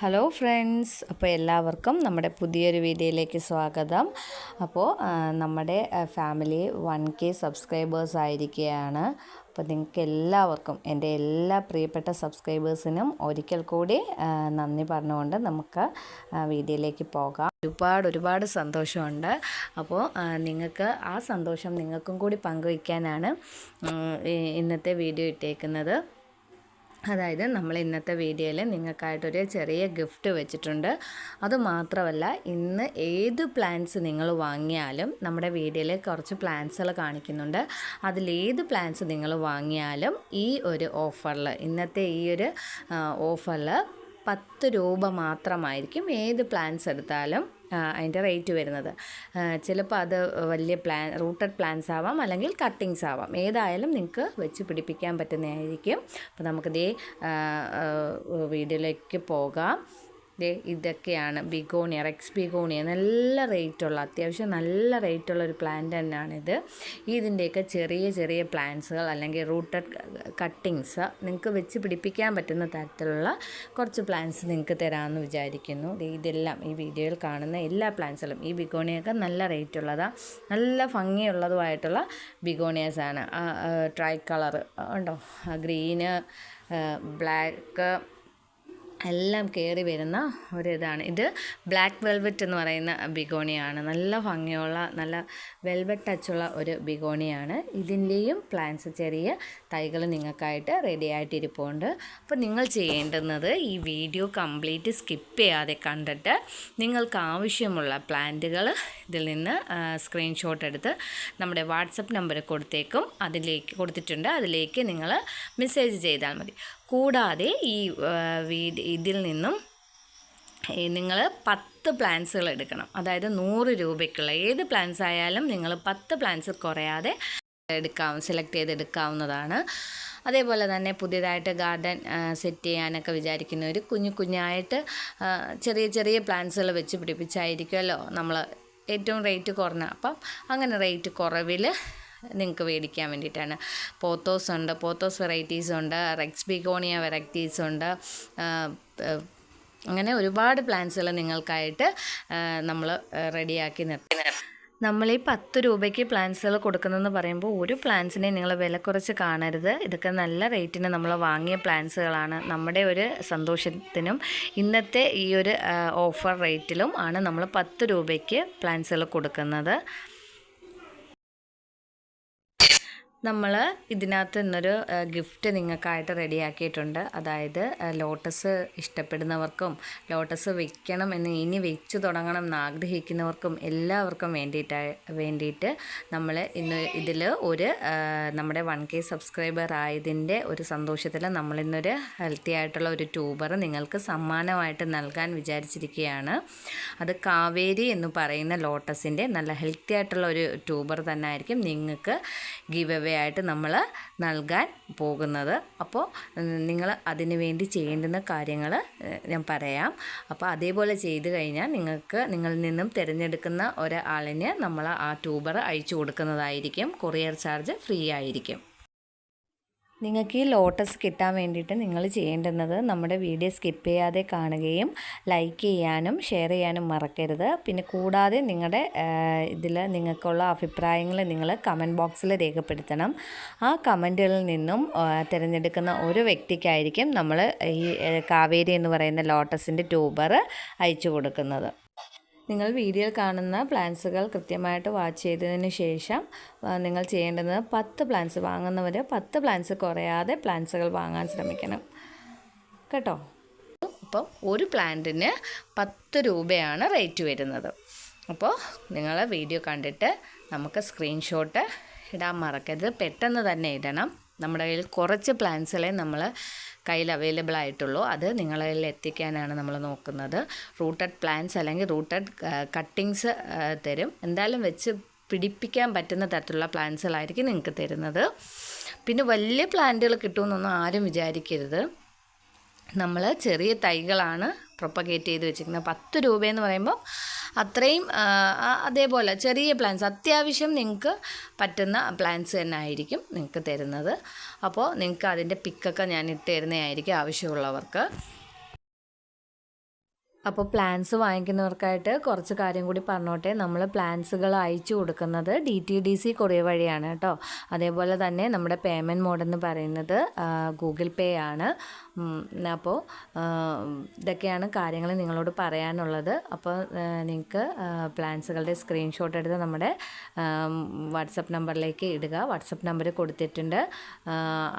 Hello friends അപ്പോൾ എല്ലാവർക്കും നമ്മുടെ പുതിയൊരു വീഡിയോയിലേക്ക് സ്വാഗതം. അപ്പോൾ നമ്മുടെ ഫാമിലി വൺ കെ സബ്സ്ക്രൈബേഴ്സ് ആയിരിക്കുകയാണ്. അപ്പോൾ നിങ്ങൾക്ക് എല്ലാവർക്കും എന്റെ എല്ലാ പ്രിയപ്പെട്ട സബ്സ്ക്രൈബേഴ്സിനും ഒരിക്കൽ കൂടി നന്ദി പറഞ്ഞുകൊണ്ട് നമുക്ക് വീഡിയോയിലേക്ക് പോകാം. ഒരുപാട് ഒരുപാട് സന്തോഷമുണ്ട്. അപ്പോൾ നിങ്ങൾക്ക് ആ സന്തോഷം നിങ്ങൾക്കും കൂടി പങ്കുവയ്ക്കാനാണ് ഇന്നത്തെ വീഡിയോ ഇട്ടേക്കുന്നത്. അതായത് നമ്മൾ ഇന്നത്തെ വീഡിയോയിൽ നിങ്ങൾക്കായിട്ടൊരു ചെറിയ ഗിഫ്റ്റ് വെച്ചിട്ടുണ്ട്. അതുമാത്രമല്ല ഇന്ന് ഏത് പ്ലാന്റ്സ് നിങ്ങൾ വാങ്ങിയാലും നമ്മുടെ വീഡിയോയിൽ കുറച്ച് പ്ലാൻസുകൾ കാണിക്കുന്നുണ്ട്. അതിലേത് പ്ലാന്റ്സ് നിങ്ങൾ വാങ്ങിയാലും ഈ ഒരു ഓഫറിൽ ഇന്നത്തെ ഈ ഒരു ഓഫറിൽ പത്ത് രൂപ മാത്രമായിരിക്കും ഏത് പ്ലാൻസ് എടുത്താലും അതിന്റെ റേറ്റ് വരുന്നത്. ചിലപ്പോൾ അത് വലിയ പ്ലാൻ റൂട്ടഡ് പ്ലാൻസ് ആവാം അല്ലെങ്കിൽ കട്ടിങ്സ് ആവാം. ഏതായാലും നിങ്ങൾക്ക് വെച്ച് പിടിപ്പിക്കാൻ പറ്റുന്നതായിരിക്കും. അപ്പോൾ നമുക്കിതേ വീഡിയോയിലേക്ക് പോകാം. ദേ ഇതൊക്കെയാണ്. Begonia rex begonia. നല്ല റേറ്റുള്ള അത്യാവശ്യം നല്ല റേറ്റുള്ള ഒരു പ്ലാന്റ് തന്നെയാണിത്. ഇതിന്റെയൊക്കെ ചെറിയ ചെറിയ പ്ലാന്റ്സുകൾ അല്ലെങ്കിൽ റൂട്ടഡ് കട്ടിങ്സ് നിങ്ങൾക്ക് വെച്ച് പിടിപ്പിക്കാൻ പറ്റുന്ന തരത്തിലുള്ള കുറച്ച് പ്ലാന്റ്സ് നിങ്ങൾക്ക് തരാമെന്ന് വിചാരിക്കുന്നു. ഇതെല്ലാം ഈ വീഡിയോയിൽ കാണുന്ന എല്ലാ പ്ലാന്റ്സുകളും ഈ ബിഗോണിയൊക്കെ നല്ല റേറ്റുള്ളതാണ് നല്ല ഭംഗിയുള്ളതുമായിട്ടുള്ള ബിഗോണിയാസാണ് ട്രൈ കളർ ഉണ്ടോ? ഗ്രീന് ബ്ലാക്ക് എല്ലാം കയറി വരുന്ന ഒരു ഇതാണ് ഇത് ബ്ലാക്ക് വെൽവെറ്റ് എന്ന് പറയുന്ന ബിഗോണിയാണ്. നല്ല ഭംഗിയുള്ള നല്ല വെൽവെറ്റ് ടച്ചുള്ള ഒരു ബിഗോണിയാണ്. ഇതിന്റെയും പ്ലാന്റ്സ് ചെറിയ തൈകൾ നിങ്ങൾക്കായിട്ട് റെഡി ആയിട്ടിരിപ്പുണ്ട്. അപ്പോൾ നിങ്ങൾ ചെയ്യേണ്ടുന്നത് ഈ വീഡിയോ കംപ്ലീറ്റ് സ്കിപ്പ് ചെയ്യാതെ കണ്ടിട്ട് നിങ്ങൾക്ക് ആവശ്യമുള്ള പ്ലാന്റുകൾ ഇതിൽ നിന്ന് സ്ക്രീൻഷോട്ട് എടുത്ത് നമ്മുടെ വാട്സപ്പ് നമ്പർ കൊടുത്തേക്കും. അതിലേക്ക് കൊടുത്തിട്ടുണ്ട്. അതിലേക്ക് നിങ്ങൾ മെസ്സേജ് ചെയ്താൽ മതി. കൂടാതെ ഈ ഇതിൽ നിന്നും നിങ്ങൾ പത്ത് പ്ലാൻസുകൾ എടുക്കണം. അതായത് നൂറ് രൂപയ്ക്കുള്ള. ഏത് പ്ലാൻസ് ആയാലും നിങ്ങൾ പത്ത് പ്ലാൻസ് കുറയാതെ എടുക്കാം സെലക്ട് ചെയ്ത് എടുക്കാവുന്നതാണ് അതേപോലെ തന്നെ പുതിയതായിട്ട് ഗാർഡൻ സെറ്റ് ചെയ്യാനൊക്കെ വിചാരിക്കുന്നവർ കുഞ്ഞു കുഞ്ഞായിട്ട് ചെറിയ ചെറിയ പ്ലാന്റ്സുകൾ വെച്ച് പിടിപ്പിച്ചായിരിക്കുമല്ലോ നമ്മൾ ഏറ്റവും റേറ്റ് കുറഞ്ഞ. അപ്പം അങ്ങനെ റേറ്റ് കുറവിൽ നിങ്ങൾക്ക് മേടിക്കാൻ വേണ്ടിയിട്ടാണ്. പോത്തോസ് ഉണ്ട് പോത്തോസ് വെറൈറ്റീസ് ഉണ്ട് റെക്സ് ബിഗോണിയ വെറൈറ്റീസ് ഉണ്ട് അങ്ങനെ ഒരുപാട് പ്ലാന്റ്സുകൾ നിങ്ങൾക്കായിട്ട് നമ്മൾ റെഡിയാക്കി നിർത്തി. നമ്മൾ ഈ പത്ത് രൂപയ്ക്ക് പ്ലാൻസുകൾ കൊടുക്കുന്നതെന്ന് പറയുമ്പോൾ ഒരു പ്ലാൻസിനെ നിങ്ങൾ വില കുറച്ച് കാണരുത്. ഇതൊക്കെ നല്ല റേറ്റിന് നമ്മൾ വാങ്ങിയ പ്ലാന്റ്സുകളാണ്. നമ്മുടെ ഒരു സന്തോഷത്തിനും ഇന്നത്തെ ഈ ഒരു ഓഫർ റേറ്റിലും ആണ് നമ്മൾ പത്ത് രൂപയ്ക്ക് പ്ലാൻസുകൾ കൊടുക്കുന്നത്. നമ്മൾ ഇതിനകത്ത് ഇന്നൊരു ഗിഫ്റ്റ് നിങ്ങൾക്കായിട്ട് റെഡിയാക്കിയിട്ടുണ്ട്. അതായത് ലോട്ടസ് ഇഷ്ടപ്പെടുന്നവർക്കും ലോട്ടസ് വെക്കണം എന്ന് ഇനി വെച്ച് തുടങ്ങണം എന്ന് ആഗ്രഹിക്കുന്നവർക്കും എല്ലാവർക്കും വേണ്ടിയിട്ടായി വേണ്ടിയിട്ട് നമ്മൾ ഇന്ന് ഇതിൽ ഒരു നമ്മുടെ വൺ കെ സബ്സ്ക്രൈബർ ആയതിന്റെ ഒരു സന്തോഷത്തിൽ നമ്മളിന്നൊരു ഹെൽത്തി ആയിട്ടുള്ള ഒരു ട്യൂബർ നിങ്ങൾക്ക് സമ്മാനമായിട്ട് നൽകാൻ വിചാരിച്ചിരിക്കുകയാണ്. അത് കാവേരി എന്ന് പറയുന്ന ലോട്ടസിന്റെ നല്ല ഹെൽത്തി ആയിട്ടുള്ള ഒരു ട്യൂബർ തന്നെ ആയിരിക്കും നിങ്ങൾക്ക് ഗിവ് അവേ നമ്മൾ നൽകാൻ പോകുന്നത്. അപ്പോൾ നിങ്ങൾ അതിനു വേണ്ടി ചെയ്യേണ്ടുന്ന കാര്യങ്ങൾ ഞാൻ പറയാം. അപ്പോൾ അതേപോലെ ചെയ്ത് കഴിഞ്ഞാൽ നിങ്ങൾക്ക് നിങ്ങളിൽ നിന്നും തിരഞ്ഞെടുക്കുന്ന ഒരാളിന് നമ്മൾ ആ ട്യൂബർ അയച്ചു കൊടുക്കുന്നതായിരിക്കും. കൊറിയർ ചാർജ് ഫ്രീ ആയിരിക്കും. നിങ്ങൾക്ക് ഈ ലോട്ടസ് കിട്ടാൻ വേണ്ടിയിട്ട് നിങ്ങൾ ചെയ്യേണ്ടുന്നത് നമ്മുടെ വീഡിയോ സ്കിപ്പ് ചെയ്യാതെ കാണുകയും ലൈക്ക് ചെയ്യാനും ഷെയർ ചെയ്യാനും മറക്കരുത്. പിന്നെ കൂടാതെ നിങ്ങളുടെ ഇതിൽ നിങ്ങൾക്കുള്ള അഭിപ്രായങ്ങൾ നിങ്ങൾ കമന്റ് ബോക്സിൽ രേഖപ്പെടുത്തണം. ആ കമന്റുകളിൽ നിന്നും തിരഞ്ഞെടുക്കുന്ന ഒരു വ്യക്തിക്കായിരിക്കും നമ്മൾ ഈ കാവേരി എന്ന് പറയുന്ന ലോട്ടസിന്റെ ട്യൂബർ അയച്ചു കൊടുക്കുന്നത്. നിങ്ങൾ വീഡിയോയിൽ കാണുന്ന പ്ലാൻസുകൾ കൃത്യമായിട്ട് വാച്ച് ചെയ്തതിന് ശേഷം നിങ്ങൾ ചെയ്യേണ്ടത് പത്ത് പ്ലാൻസ് വാങ്ങുന്നവർ പത്ത് പ്ലാൻസ് കുറയാതെ പ്ലാൻസുകൾ വാങ്ങാൻ ശ്രമിക്കണം. കേട്ടോ? അപ്പോൾ ഒരു പ്ലാന്റിന് പത്ത് രൂപയാണ് റേറ്റ് വരുന്നത്. അപ്പോൾ നിങ്ങൾ വീഡിയോ കണ്ടിട്ട് നമുക്ക് സ്ക്രീൻഷോട്ട് ഇടാൻ മറക്കരുത്. പെട്ടെന്ന് തന്നെ ഇടണം. നമ്മുടെ കയ്യിൽ കുറച്ച് പ്ലാൻസുകളെ നമ്മൾ കയ്യിൽ അവൈലബിൾ ആയിട്ടുള്ളൂ. അത് നിങ്ങളിൽ എത്തിക്കാനാണ് നമ്മൾ നോക്കുന്നത്. റൂട്ടഡ് പ്ലാൻസ് അല്ലെങ്കിൽ റൂട്ടഡ് കട്ടിങ്സ് തരും. എന്തായാലും വെച്ച് പിടിപ്പിക്കാൻ പറ്റുന്ന തരത്തിലുള്ള പ്ലാന്റ്സുകളായിരിക്കും നിങ്ങൾക്ക് തരുന്നത്. പിന്നെ വലിയ പ്ലാന്റുകൾ കിട്ടുമെന്നൊന്നും ആരും വിചാരിക്കരുത്. നമ്മൾ ചെറിയ തൈകളാണ് പ്രൊപ്പഗേറ്റ് ചെയ്ത് വെച്ചിരിക്കുന്നത്. പത്ത് രൂപയെന്ന് പറയുമ്പോൾ അത്രയും അതേപോലെ ചെറിയ പ്ലാൻസ് അത്യാവശ്യം നിങ്ങൾക്ക് പറ്റുന്ന പ്ലാൻസ് തന്നെ ആയിരിക്കും നിങ്ങൾക്ക് തരുന്നത്. അപ്പോൾ നിങ്ങൾക്ക് അതിന്റെ പിക്കൊക്കെ ഞാൻ ഇട്ട് തരുന്നതായിരിക്കും ആവശ്യമുള്ളവർക്ക്. അപ്പോൾ പ്ലാൻസ് വാങ്ങിക്കുന്നവർക്കായിട്ട് കുറച്ച് കാര്യം കൂടി പറഞ്ഞോട്ടെ. നമ്മൾ പ്ലാൻസുകൾ അയച്ചു കൊടുക്കുന്നത് D T D C courier വഴിയാണ് കേട്ടോ. അതേപോലെ തന്നെ നമ്മുടെ പേയ്മെന്റ് മോഡെന്ന് പറയുന്നത് ഗൂഗിൾ പേ ആണ്. അപ്പോൾ ഇതൊക്കെയാണ് കാര്യങ്ങൾ നിങ്ങളോട് പറയാനുള്ളത്. അപ്പോൾ നിങ്ങൾക്ക് പ്ലാൻസുകളുടെ സ്ക്രീൻഷോട്ട് എടുത്ത് നമ്മുടെ വാട്സപ്പ് നമ്പറിലേക്ക് ഇടുക. വാട്സപ്പ് നമ്പർ കൊടുത്തിട്ടുണ്ട്.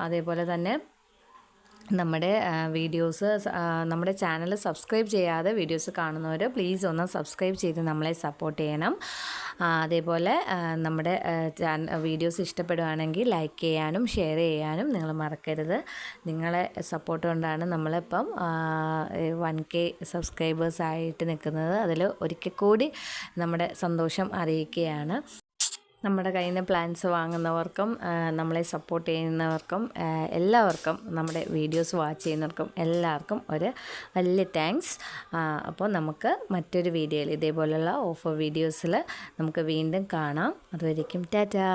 അതേപോലെ തന്നെ നമ്മുടെ വീഡിയോസ് നമ്മുടെ ചാനൽ സബ്സ്ക്രൈബ് ചെയ്യാതെ വീഡിയോസ് കാണുന്നവർ പ്ലീസ് ഒന്ന് സബ്സ്ക്രൈബ് ചെയ്ത് നമ്മളെ സപ്പോർട്ട് ചെയ്യണം. അതേപോലെ നമ്മുടെ വീഡിയോസ് ഇഷ്ടപ്പെടുകയാണെങ്കിൽ ലൈക്ക് ചെയ്യാനും ഷെയർ ചെയ്യാനും നിങ്ങൾ മറക്കരുത്. നിങ്ങളെ സപ്പോർട്ട് കൊണ്ടാണ് നമ്മളിപ്പം വൺ കെ സബ്സ്ക്രൈബേഴ്സ് ആയിട്ട് നിൽക്കുന്നത്. അതിൽ ഒരിക്കൽ കൂടി നമ്മുടെ സന്തോഷം അറിയിക്കുകയാണ്. നമ്മുടെ കയ്യിൽ നിന്ന് പ്ലാൻസ് വാങ്ങുന്നവർക്കും നമ്മളെ സപ്പോർട്ട് ചെയ്യുന്നവർക്കും എല്ലാവർക്കും നമ്മുടെ വീഡിയോസ് വാച്ച് ചെയ്യുന്നവർക്കും എല്ലാവർക്കും ഒരു വലിയ താങ്ക്സ് അപ്പോൾ നമുക്ക് മറ്റൊരു വീഡിയോയിൽ ഇതേപോലെയുള്ള ഓഫർ വീഡിയോസിൽ നമുക്ക് വീണ്ടും കാണാം. അതുവരേക്കും ടാറ്റാ.